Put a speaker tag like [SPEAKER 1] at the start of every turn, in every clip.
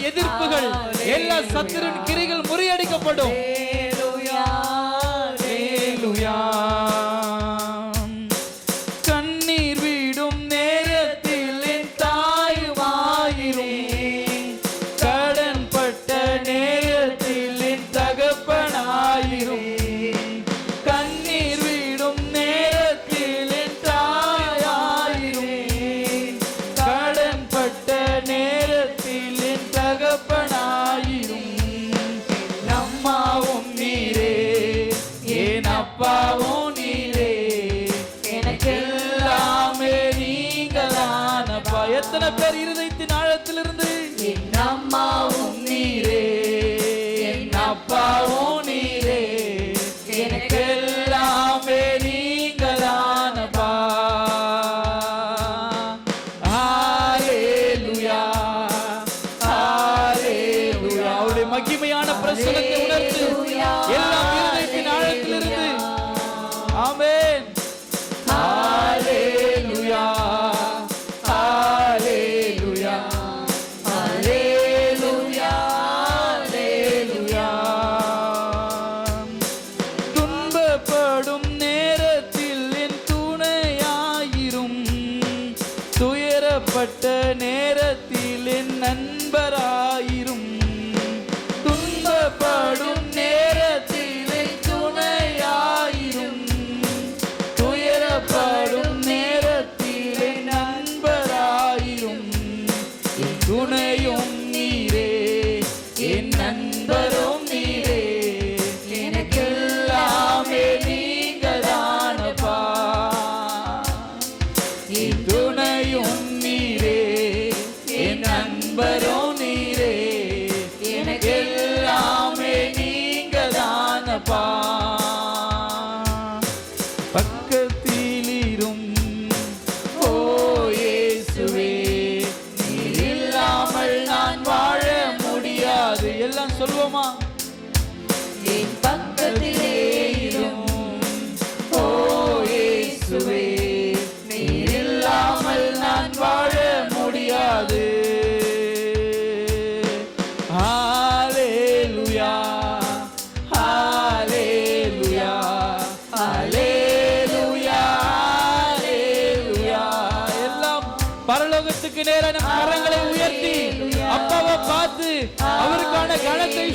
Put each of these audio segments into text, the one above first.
[SPEAKER 1] எதிர்ப்புகள் எல்லா சத்துருவின் கிரிகள் முறியடிக்கப்படும். Bye. பரலோகத்துக்கு நேரா கரங்களை உயர்த்தி அப்பாவை பார்த்து அவருக்கான கணத்தை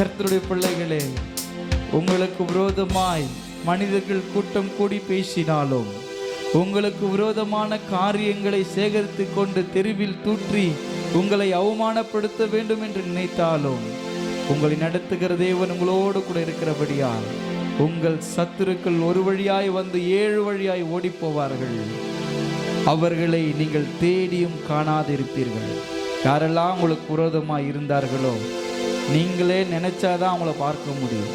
[SPEAKER 1] கர்த்தருடைய பிள்ளைகளே உங்களுக்கு விரோதமாய் மனிதர்கள் கூட்டம் கூடி பேசினாலும் உங்களுக்கு விரோதமான காரியங்களை சேகரித்து கொண்டு தெருவில் தூற்றி உங்களை அவமானப்படுத்த வேண்டும் என்று நினைத்தாலும் உங்களை நடத்துகிற தேவன் உங்களோடு கூட இருக்கிறபடியால் உங்கள் சத்துருக்கள் ஒரு வழியாய் வந்து ஏழு வழியாய் ஓடிப் போவார்கள் அவர்களை நீங்கள் தேடியும் காணாதிருப்பீர்கள். யாரெல்லாம் உங்களுக்கு விரோதமாக இருந்தார்களோ நீங்களே நினைச்சாதான் அவங்கள பார்க்க முடியும்.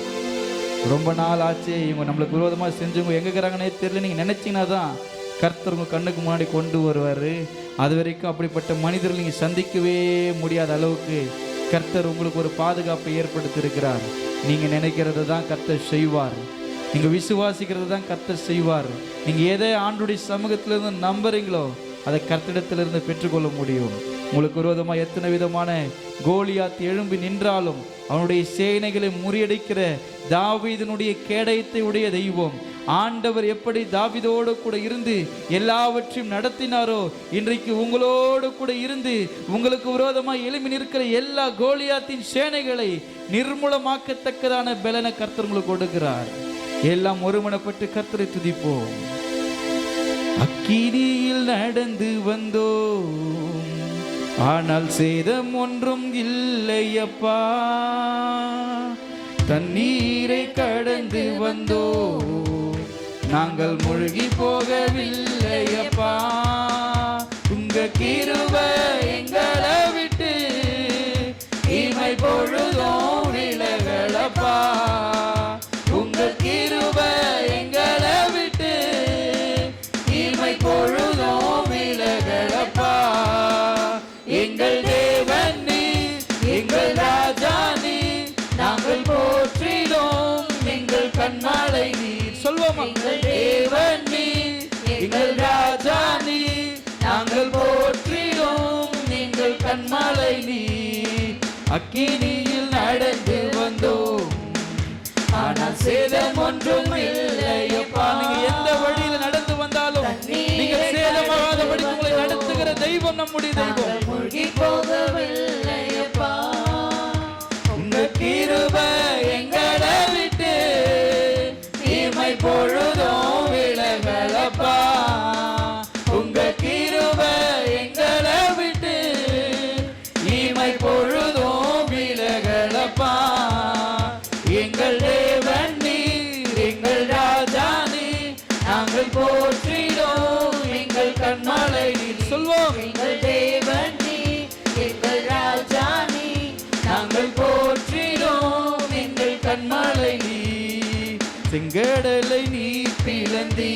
[SPEAKER 1] ரொம்ப நாள் ஆச்சு இவங்க நம்மளுக்கு விரோதமாக செஞ்சவங்க எங்கே இருக்கிறாங்கன்னே தெரியல. நீங்கள் நினைச்சீங்கன்னா தான் கர்த்தர் உங்கள் கண்ணுக்கு முன்னாடி கொண்டு வருவார். அது வரைக்கும் அப்படிப்பட்ட மனிதர்கள் நீங்கள் சந்திக்கவே முடியாத அளவுக்கு கர்த்தர் உங்களுக்கு ஒரு பாதுகாப்பை ஏற்படுத்தியிருக்கிறார். நீங்கள் நினைக்கிறது தான் கர்த்தர் செய்வார். நீங்கள் விசுவாசிக்கிறது தான் கர்த்தர் செய்வார். நீங்கள் எதை ஆண்டுடைய சமூகத்திலிருந்து நம்புறீங்களோ அதை கர்த்திடத்திலிருந்து பெற்றுக்கொள்ள முடியும். உங்களுக்கு விரோதமாக எத்தனை விதமான கோலியாத் எழும்பி நின்றாலும் அவனுடைய சேனைகளை முறியடிக்கிற தாவீதனுடைய கேடயத்தை உடைய தெய்வம். ஆண்டவர் எப்படி தாவிதோடு கூட இருந்து எல்லாவற்றையும் நடத்தினாரோ இன்றைக்கு உங்களோடு கூட இருந்து உங்களுக்கு விரோதமாக எழுப்பி நிற்கிற எல்லா கோலியாத்தின் சேனைகளை நிர்மூலமாக்கத்தக்கதான பலனை கர்த்தர் உங்களுக்கு கொடுக்கிறார். எல்லாம் ஒருமனப்பட்டு கர்த்தரை துதிப்போம். அக்கினியில் நடந்து வந்தோம். ஆனால் சேதம் ஒன்றும் இல்லையப்பா. தண்ணீரை கடந்து வந்தோ நாங்கள் மூழ்கி போகவில்லையப்பா. எங்கள் தேவன் நீ எங்கள் ராஜா நீ நாங்கள் போற்றினோம் எங்கள் கண்மாலை நீ அக்கினியில் நடந்து வந்தோம். ஆனால் சேதம் ஒன்றும் இல்லையப்பா. நீங்க எந்த வழியில நடந்து வந்தாலும் நீங்க சேதமாகாதபடி உங்களை நடத்துகிற தெய்வம் நம்முடைய தெய்வம்.
[SPEAKER 2] நாங்கள்
[SPEAKER 1] நாங்கள் போற்றினோம் எங்கள் கண்மலை சொல்வோம்.
[SPEAKER 2] எங்கள் தேவன் நீ எங்கள் ராஜா நீ
[SPEAKER 1] நாங்கள் போற்றினோம் எங்கள் கண்மலை நீ செங்கடலை நீ பிளந்தி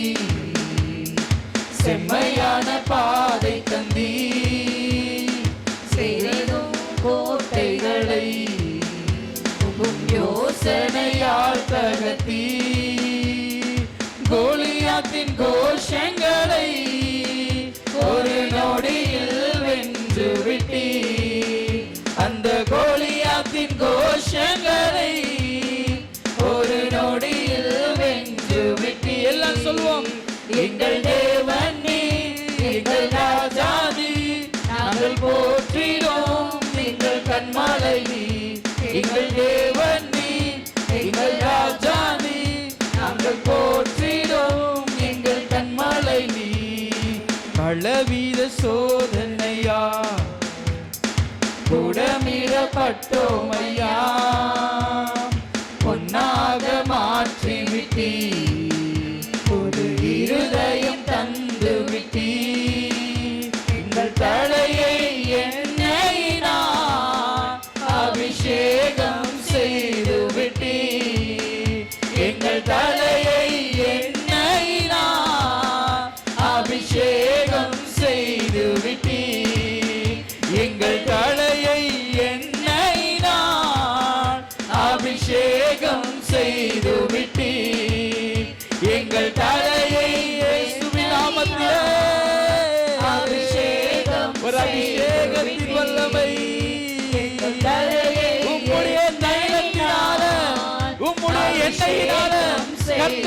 [SPEAKER 1] செம்மையான பாதை தந்தி
[SPEAKER 2] சேரும் கோட்டைகளை
[SPEAKER 1] யோசனையால் தகர்த்தி Shangari. Eh.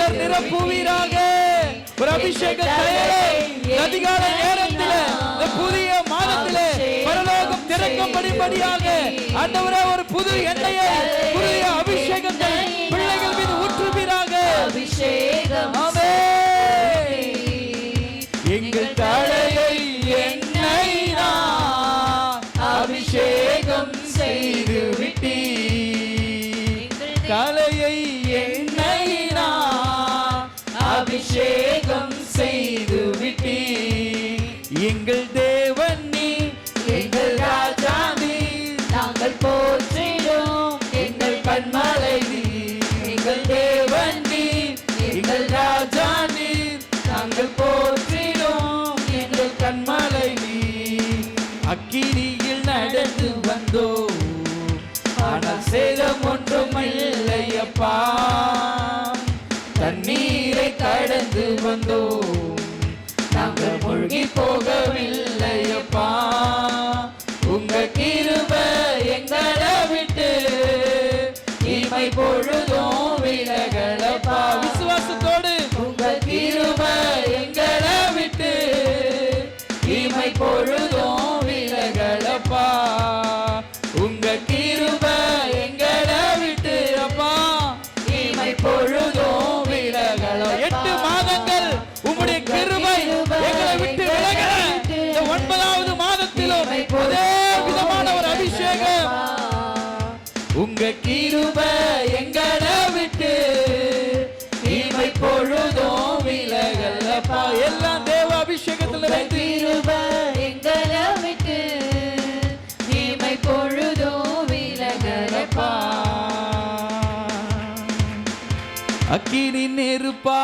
[SPEAKER 1] கர்த்தர் நிரப்புவீராக ஒரு அபிஷேக அதிகால நேரத்தில் புதிய மாதத்திலே பரலோகம் திறக்கும்படிபடியாக ஆண்டவரே ஒரு புது எண்ணெயை புதிய அபிஷேகத்தை பிள்ளைகள் மீது ஊற்றுவீராக.
[SPEAKER 2] அபிஷேகம்.
[SPEAKER 1] எங்கள் தலையை எங்கள் தேவன் நீ எங்கள் ராஜா நீ.
[SPEAKER 2] நாங்கள் போற்றிடும்
[SPEAKER 1] எங்கள் கண்மலை நீ. எங்கள் தேவன் நீ எங்கள் ராஜா நீ. நாங்கள் போற்றிடும் எங்கள் கண்மலை நீ. அக்கிரியில் நடந்து வந்தோ ஆனால் சேதம் ஒன்றும் இல்லையப்பா. தண்ணீரை கடந்து வந்தோ போகவில்லையப்பா. உங்க கிருப எங்களை விட்டு இமை பொழுதும் விலகலப்பா. விசுவாசத்தோடு. உங்க கிருப எங்களை விட்டு இமை பொழுதும் விலகலப்பா. உங்க கிருப எங்களை அக்கினி நெருப்பா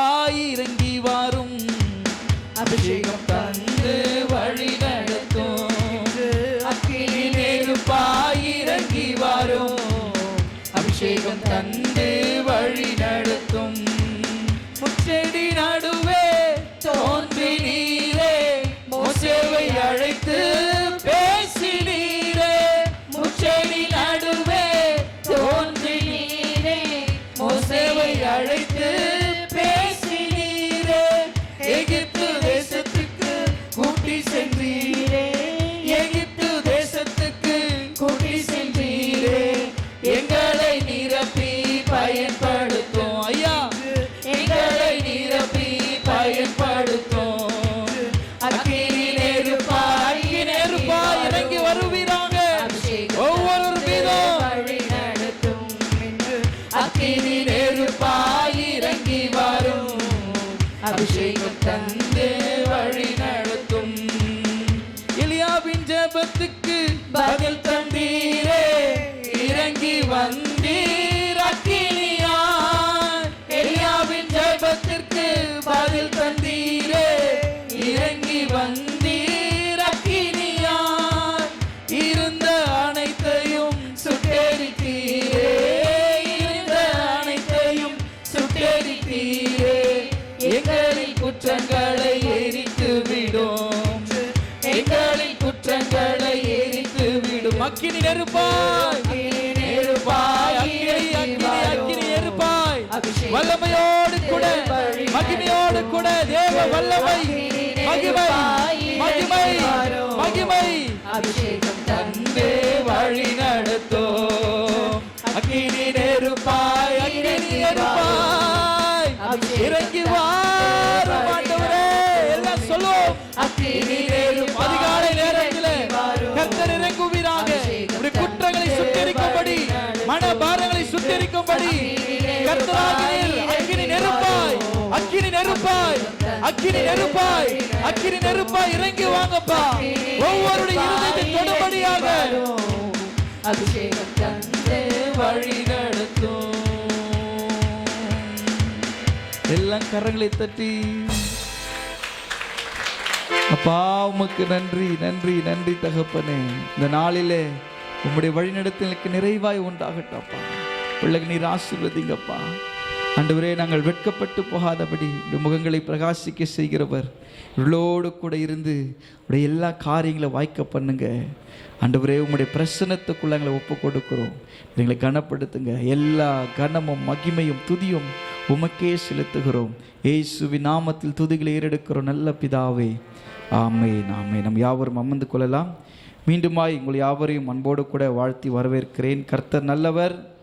[SPEAKER 1] ஜபத்துக்கு பதில் தந்தீரே. இறங்கி வந்தீர் அக்கினியாய் எலியாவின் ஜபத்திற்கு பதில் தந்தீரே. இறங்கி வந்தீர் அக்கினியார். இருந்த அனைத்தையும் சுட்டெரித்தீரே. இருந்த அனைத்தையும் சுட்டெரித்தீரே. எங்களின் குற்றங்களை எரித்து விடும் அக்கினி நெருப்பாய். அக்கினி அக்கினி அக்கினி நெருப்பாய். வல்லமையோடு கூட மகிமையோடு கூட தேவ வல்லமை. மகிமை மகிமை மகிமை
[SPEAKER 2] அபிஷேகம்
[SPEAKER 1] தந்தே வழி நடத்தோ அக்கினி நெருப்பாய் அக்கினி நெருப்பாய். இறங்கி வாரும் அக்கினி நெருப்பாய் அக்கினி நெருப்பாய் இறங்கி வாங்கப்பா. ஒவ்வொருடைய இருதயத்தை தொடபடியாக
[SPEAKER 2] அபிஷேகம் தந்து
[SPEAKER 1] வழி நடத்தும் எல்லாம் கரங்களை தட்டி. அப்பா உமக்கு நன்றி நன்றி நன்றி தகப்பனே. இந்த நாளிலே உம்முடைய வழிநடத்தலுக்கு நிறைவாய் உண்டாகட்டும் அப்பா. பிள்ளைக்கு நீர் ஆசிர்வதிங்கப்பா. ஆண்டவரே நாங்கள் வெட்கப்பட்டு போகாதபடி இந்த முகங்களை பிரகாசிக்க செய்கிறவர். இவளோடு கூட இருந்து உடைய எல்லா காரியங்களை வாய்க்க பண்ணுங்க. ஆண்டவரே உங்களுடைய பிரசனத்துக்குள்ள எங்களை ஒப்பு கொடுக்கிறோம் எங்களை கனப்படுத்துங்க. எல்லா கனமும் மகிமையும் துதியும் உமக்கே செலுத்துகிறோம். ஏசுவி நாமத்தில் துதிகளை ஏறெடுக்கிறோம் நல்ல பிதாவே. ஆமே நாமே நம் யாவரும் அமர்ந்து கொள்ளலாம். மீண்டுமாய் உங்கள் யாவரையும் அன்போடு கூட வாழ்த்தி வரவேற்கிறேன். கர்த்தர் நல்லவர்.